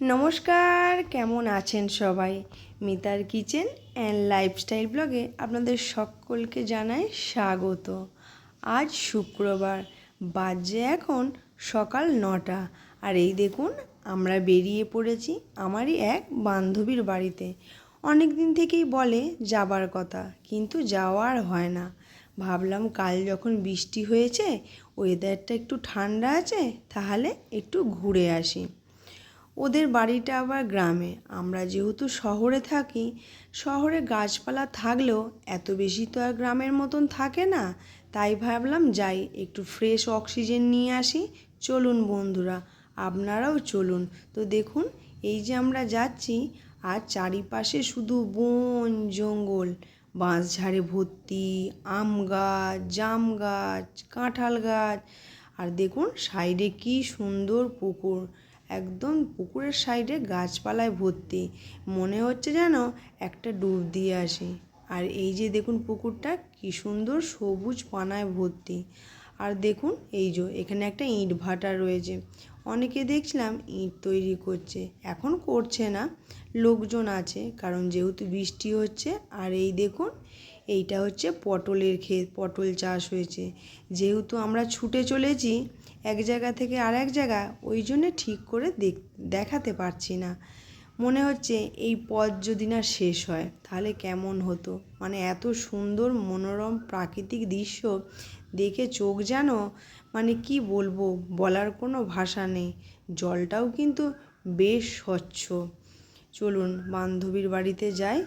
নমস্কার, কেমন আছেন সবাই? মিতার কিচেন অ্যান্ড লাইফস্টাইল ব্লগে আপনাদের সকলকে জানাই স্বাগত। আজ শুক্রবার, বাজে এখন সকাল নটা। আর এই দেখুন, আমরা বেরিয়ে পড়েছি আমারই এক বান্ধবীর বাড়িতে। অনেক দিন থেকেই বলে যাবার কথা, কিন্তু যাওয়ার হয় না। ভাবলাম কাল যখন বৃষ্টি হয়েছে ওয়েদারটা একটু ঠান্ডা আছে, তাহলে একটু ঘুরে আসি। ওদের বাড়িটা আবার গ্রামে। আমরা যেহেতু শহরে থাকি, শহরে গাছপালা থাকলেও এত বেশি তো আর গ্রামের মতন থাকে না। তাই ভাবলাম যাই, একটু ফ্রেশ অক্সিজেন নিয়ে আসি। চলুন বন্ধুরা, আপনারাও চলুন। তো দেখুন, এই যে আমরা যাচ্ছি, আর চারিপাশে শুধু বন, জঙ্গল। বাঁশঝাড়ে ভর্তি, আম গাছ, জাম গাছ, কাঁঠাল গাছ। আর দেখুন, সাইডে কি সুন্দর পুকুর। একদম পুকুরের সাইডে গাছপালায় ভর্তি। মনে হচ্ছে যেন একটা ডুব দিয়ে আসি। আর এই যে দেখুন পুকুরটা, কি সুন্দর সবুজ পানায় ভর্তি। আর দেখুন, এই যে এখানে একটা ইট ভাটা রয়েছে। অনেকে দেখছিলাম ইট তৈরি করছে, এখন করছে না। লোকজন আছে, কারণ যেহেতু বৃষ্টি হচ্ছে। আর এই দেখুন এইটা হচ্ছে পটলের ক্ষেত পটল চাষ হয়েছে। যেহেতু আমরা ছুটে চলেছি, এক জায়গা থেকে আর এক জায়গা, ওই জন্যে ঠিক করে দেখ দেখাতে পারছি না। মনে হচ্ছে এই পথ যদি না শেষ হয়, তাহলে কেমন হতো? মানে এত সুন্দর মনোরম প্রাকৃতিক দৃশ্য দেখে চোখ যেন মানে কি বলব, বলার কোনো ভাষা নেই। জলটাও কিন্তু বেশ স্বচ্ছ। চলুন, বান্ধবীর বাড়িতে যাই।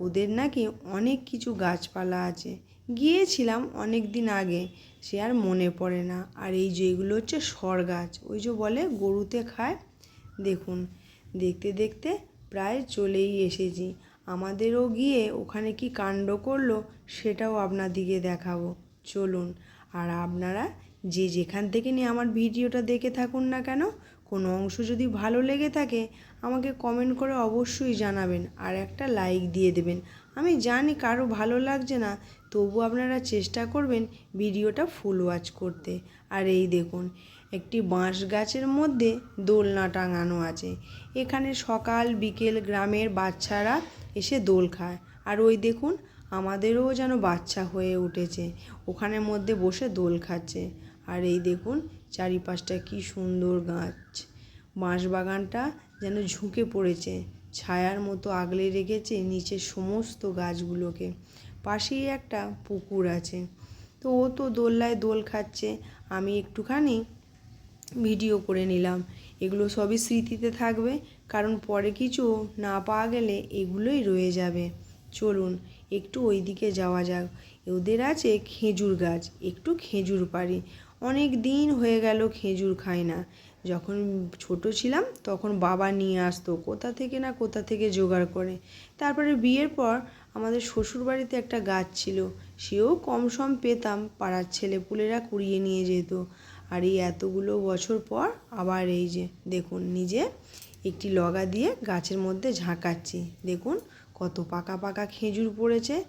ওদের নাকি অনেক কিছু গাছপালা আছে। গিয়েছিলাম অনেক দিন আগে, সে আর মনে পড়ে না। আর এই যে এগুলো হচ্ছে সর গাছ, ওই যে বলে গরুতে খায়। দেখুন, দেখতে দেখতে প্রায় চলেই এসেছি। আমাদেরও গিয়ে ওখানে কি কাণ্ড করল, সেটাও আপনাদিকে দেখাবো। চলুন, আর আপনারা যে যেখান থেকে নিয়ে আমার ভিডিওটা দেখে থাকুন না কেন, কোনো অংশ যদি ভালো লেগে থাকে আমাকে কমেন্ট করে অবশ্যই জানাবেন আর একটা লাইক দিয়ে দেবেন। আমি জানি কারও ভালো লাগছে না, তবু আপনারা চেষ্টা করবেন ভিডিওটা ফুল ওয়াচ করতে। আর এই দেখুন, একটি বাঁশ গাছের মধ্যে দোলনা টাঙানো আছে। এখানে সকাল, বিকেল গ্রামের বাচ্চারা এসে দোল খায়। আর ওই দেখুন, আমাদেরও যেন বাচ্চা হয়ে উঠেছে। ওখানের মধ্যে বসে দোল খাচ্ছে। আর এই দেখুন, চারিপাশটা কি সুন্দর গাছ। বাঁশ বাগানটা যেন ঝুঁকে পড়েছে, ছায়ার মতো আগলে রেখেছে নিচের সমস্ত গাছগুলোকে। পাশেই একটা পুকুর আছে। তো ও তো দোল্লায় দোল খাচ্ছে, আমি একটুখানি ভিডিও করে নিলাম। এগুলো সবই স্মৃতিতে থাকবে, কারণ পরে কিছু না পাওয়া গেলে এগুলোই রয়ে যাবে। চলুন, একটু ওই দিকে যাওয়া যাক। ওদের আছে খেজুর গাছ, একটু খেজুর পারি অনেক দিন হয়ে গেল খেজুর খায় না। যখন ছোট ছিলাম তখন বাবা নিয়ে আসতো, কোথা থেকে না কোথা থেকে জোগাড় করে। তারপরে বিয়ের পর আমাদের শ্বশুর বাড়িতে একটা গাছ ছিল, সেও কম সম পেতাম, পাড়ার ছেলেপুলেরা কুড়িয়ে নিয়ে যেত। আর এই এতগুলো বছর পর আবার এই যে, দেখুন নিজে একটি লগা দিয়ে গাছের মধ্যে ঝাঁকাচ্ছি। দেখুন কত পাকা পাকা খেজুর পড়েছে।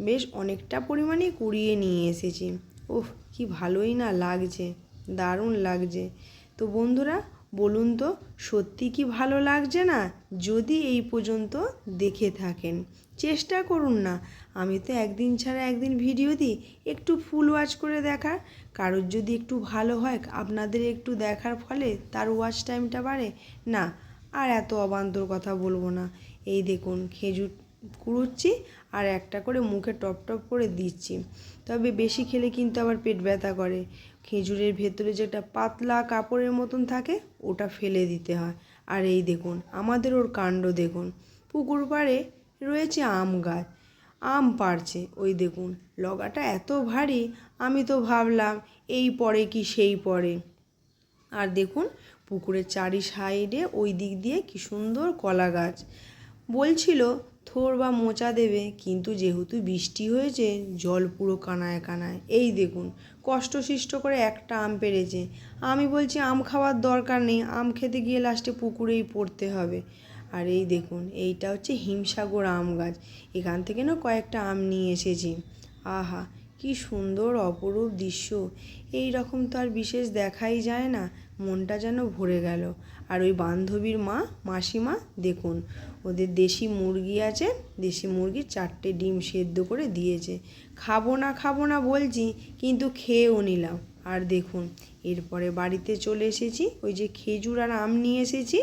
বেশ অনেকটা পরিমাণে কুড়িয়ে নিয়ে এসেছি। ওহ কি ভালোই না লাগছে, দারুণ লাগছে। তো বন্ধুরা, বলুন তো, সত্যি কি ভালো লাগছে না? যদি এই পর্যন্ত দেখে থাকেন, চেষ্টা করুন না। আমি তো একদিন ছাড়া একদিন ভিডিও দিই, একটু ফুল ওয়াচ করে দেখার। কারোর যদি একটু ভালো হয়, আপনাদের একটু দেখার ফলে তার ওয়াচ টাইমটা বাড়ে? না, আর এত অবান্তর কথা বলব না। এই দেখুন, খেজুর কুড়ুচ্ছি আর একটা করে মুখে টপ টপ করে দিচ্ছি। তবে বেশি খেলে কিন্তু আবার পেট ব্যথা করে। খেজুরের ভেতরে যেটা পাতলা কাপড়ের মতন থাকে, ওটা ফেলে দিতে হয়। আর এই দেখুন, আমাদের ওর কাণ্ড দেখুন। পুকুর পাড়ে রয়েছে আম গাছ। আম পাড়ছে। ওই দেখুন, লগাটা এত ভারী, আমি তো ভাবলাম এই পরে কি সেই পরে আর দেখুন, পুকুরের চারি সাইডে ওই দিক দিয়ে কি সুন্দর কলা গাছ। বলছিল থোর বা মোচা দেবে, কিন্তু যেহেতু বৃষ্টি হয়েছে, জল পুরো কানায় কানায়। এই দেখুন, কষ্টসিষ্ট করে একটা আম পেরেছে আমি বলছি, আম খাওয়ার দরকার নেই, আম খেতে গিয়ে লাস্টে পুকুরেই পড়তে হবে। আর এই দেখুন, এইটা হচ্ছে হিমসাগর আম গাছ। এখান থেকে না কয়েকটা আম নিয়ে এসেছি। আহা, কি সুন্দর অপরূপ দৃশ্য। এই রকম তো আর বিশেষ দেখাই যায় না। মনটা যেন ভরে গেল। আর ওই বান্ধবীর মা, মাসিমা, দেখুন, ওদের দেশি মুরগি আছে, দেশি মুরগির চারটে ডিম সেদ্ধ করে দিয়েছে। খাব না খাব না বলছি, কিন্তু খেয়েও নিলাম। আর দেখুন, এরপরে বাড়িতে চলে এসেছি, ওই যে খেজুর আর আম নিয়ে এসেছি।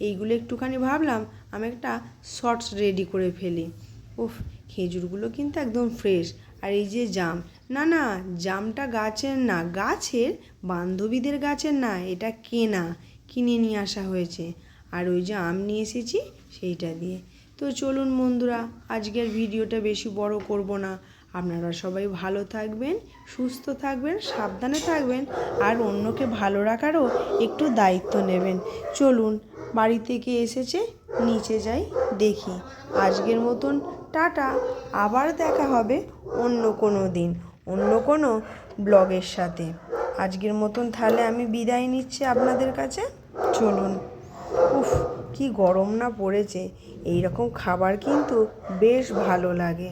এইগুলো একটুখানি ভাবলাম, আমি একটা শর্টস রেডি করে ফেলি। উফ, খেজুরগুলো কিন্তু একদম ফ্রেশ। আর এই যে জাম, না না, জামটা গাছের না, গাছের বান্ধবীদের গাছের না, এটা কেনা, কিনে নিয়ে আসা হয়েছে। আর ওই যে আম নিয়ে এসেছি, সেইটা দিয়ে। তো চলুন বন্ধুরা, আজকের ভিডিওটা বেশি বড় করব না। আপনারা সবাই ভালো থাকবেন, সুস্থ থাকবেন, সাবধানে থাকবেন, আর অন্যকে ভালো রাখারও একটু দায়িত্ব নেবেন। চলুন, বাড়ি থেকে এসেছে, নিচে যাই, দেখি। আজকের মতন টাটা, আবার দেখা হবে অন্য কোনো দিন, অন্য কোনো ব্লগের সাথে। আজকের মতন তাহলে আমি বিদায় নিচ্ছি আপনাদের কাছে। চলুন। উফ, কি গরম না পড়েছে। এই রকম খাবার কিন্তু বেশ ভালো লাগে।